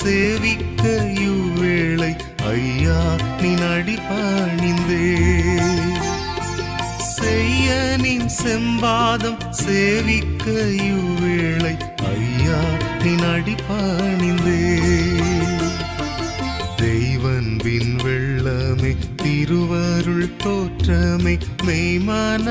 சேவிக்க இவ்வேளை ஐயா நீ நடி பணிந்தே செய்ய நின் செம்பாதம் சேவிக்க இவ்வேளை ஐயா நீ நடி பணிந்தே தெய்வன்பின் வெள்ளமே திருவருள் தோற்றமே மெய்மான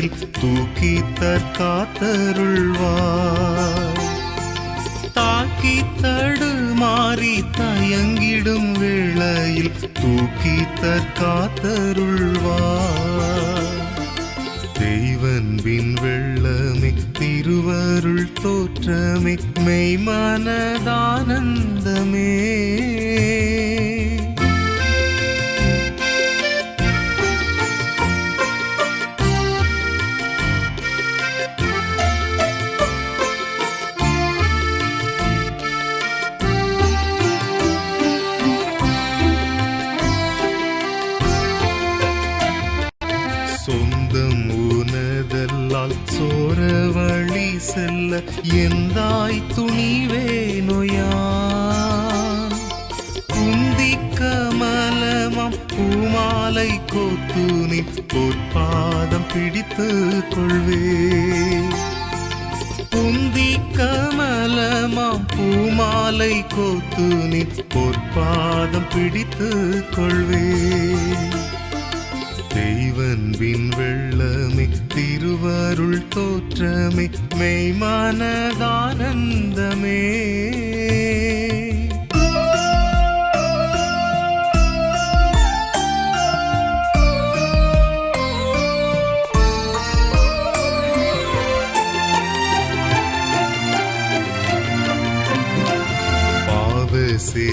தலையில் தூக்கி தற்காத்தருள்வார் தாக்கி தடுமாறி தயங்கிடும் வேளையில் தூக்கி தற்காத்தருள்வார் தெய்வன்பின் வெள்ளமே திருவருள் தோற்றமே மெய்மனதானந்த செல்ல எந்தாய் துணிவே நொயான் குந்தி கமலமாம் பூமாலை கோத்து பொற்பாதம் பிடித்து கொள்வே. குந்திக்க கமலமாம் பூமாலை கோத்து பொற்பாதம் பிடித்து கொள்வே. தெய்வன்பின் வெள்ளமே திருவருள் தோற்றமே மெய்மானதானந்தமே.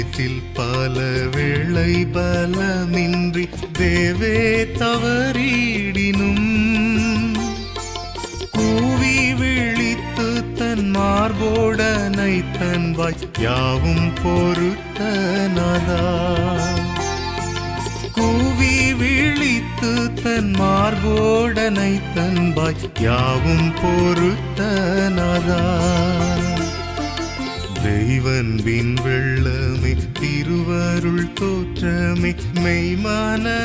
சேற்றில் பல வேளை பலமின்றி தேவே தவறிடினும். கூவி விழித்து தன் மார்போடனை தன் வாய் யாவும் பொறுத்தனதா கூவி விழித்து தன் மார்போடனை தன் வாய் யாவும் பொறுத்தனதா தெய்வன்பின் வெள்ளமே திருவருள் தோற்றமே மெய்மானதானந்தமே.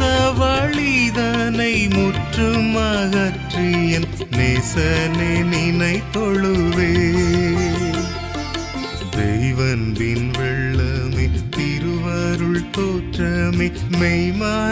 நேசவழிதனை முற்றும் அகற்றியன் நேசனே நினை தொழுவே தெய்வன்பின் வெள்ளமே திருவருள் தோற்றமே மெய்மானதானந்தமே.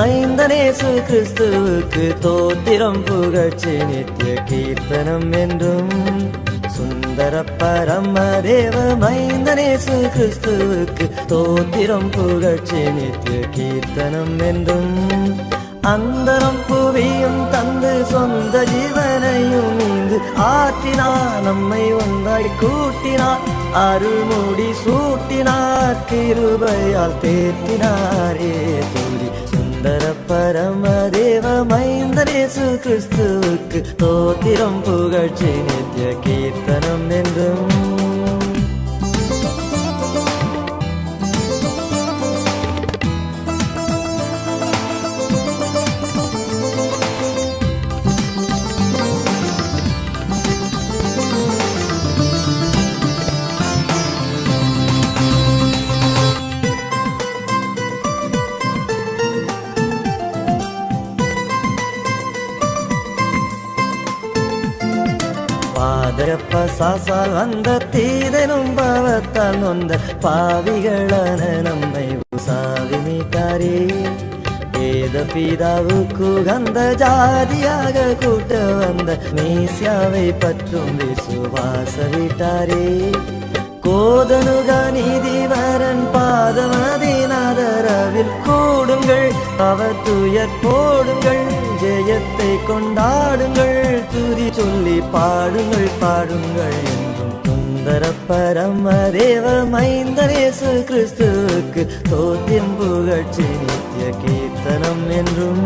மைந்தனேசு கிறிஸ்துவுக்கு தோத்திரம் புகழ்ச்சி நித்திய கீர்த்தனம் என்றும். சுந்தர பரமதேவ மைந்தனேசு கிறிஸ்துவுக்கு தோத்திரம் புகழ்ச்சி நித்திய கீர்த்தனம் என்றும். அந்தரம் புவியும் தந்து சொந்த ஜீவனையும் இங்கு ஆற்றினார் நம்மை ஒன்றாய் கூட்டினார். அருள்மூடி சூட்டினார் கிருபையால் தேற்றினாரே சுந்தர பரம தேவ மைந்தனேசு கிறிஸ்துவுக்கு தோத்திரம் புகழ்ச்சி நித்திய கீர்த்தனம் என்றும். பாதரப்ப சாசால் வந்த தீதனும் பாவத்தால் நொந்த பாவிகளான நம்மை உசாவி மீட்டாரே. வேத பிதாவுக்கு கந்த ஜாதியாக கூட்ட வந்த மேசியாவை பற்றும் விசுவாச விட்டாரே. கோதனுக நீதிவரன் பாதமதினாதரவில் கூடுங்கள் அவர் துயர் போடுங்கள். ஜெயத்தை கொண்டாடுங்கள். துதி சொல்லி பாடுங்கள் பாடுங்கள் என்றும் சுந்தர பரம தேவ மைந்தரேசு கிறிஸ்துவுக்கு தோத்தியம் புகழ்ச்சி நித்திய கீர்த்தனம் என்றும்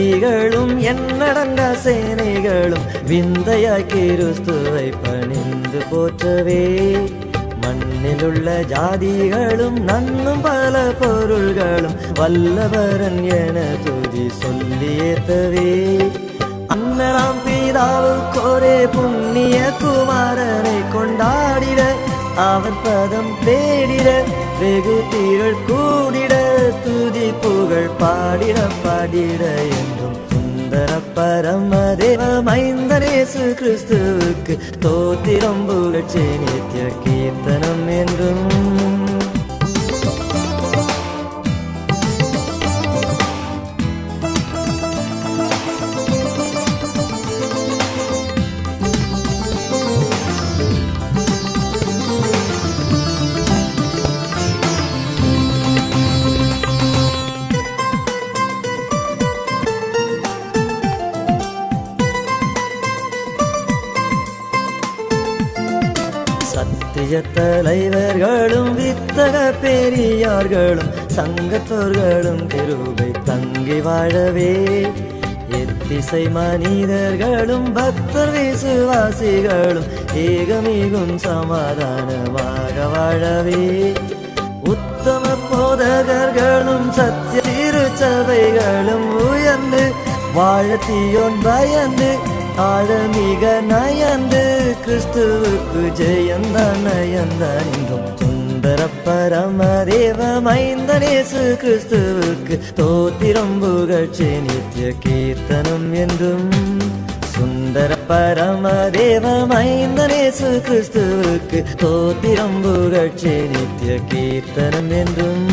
ஜோதிகளும் என்னடங்க சேனைகளும் விந்தையாய் கிறிஸ்துவை பணிந்து போற்றவே. மண்ணிலுள்ள ஜாதிகளும் நன்னும் பல பொருள்களும் வல்லவரன் என துதி சொல்லி ஏத்தவே. அன்னராம் பிதாவுக்கொரே புண்ணிய குமாரனை கொண்டாடிட அவர் பதம் தேடிட வெகு தீரள் கூடிட துதி புகழ் பாடிட பாடிட என்றும் சுந்தர பரமதேவ மைந்தரேசு கிறிஸ்துவுக்கு தோத்திரம் புகழ்ச்சி நித்திய கீர்த்தனம் என்றும். பெரிய தலைவர்களும் வித்தக பெரியார்களும் சங்கத்தோர்களும் கிருபை தங்கி வாழவே. எத்திசை மனிதர்களும் பக்தர் விசுவாசிகளும் ஏகமிகும் சமாதானமாக வாழவே. உத்தம போதகர்களும் சத்திய திருச்சபைகளும் உயர்ந்து வாழத்தியோன் பயந்து ஆழமிக நய கிறிஸ்துவுக்கு ஜெயந்தான் நயந்தான் என்றும் சுந்தர பரம மைந்தனேசு கிறிஸ்துவுக்கு தோத்திரம் புகழ்ச்சி நித்திய கீர்த்தனம் என்றும் சுந்தர பரம மைந்தனேசு கிறிஸ்துவுக்கு தோத்திரம் புகழ்ச்சி நித்திய கீர்த்தனம் என்றும்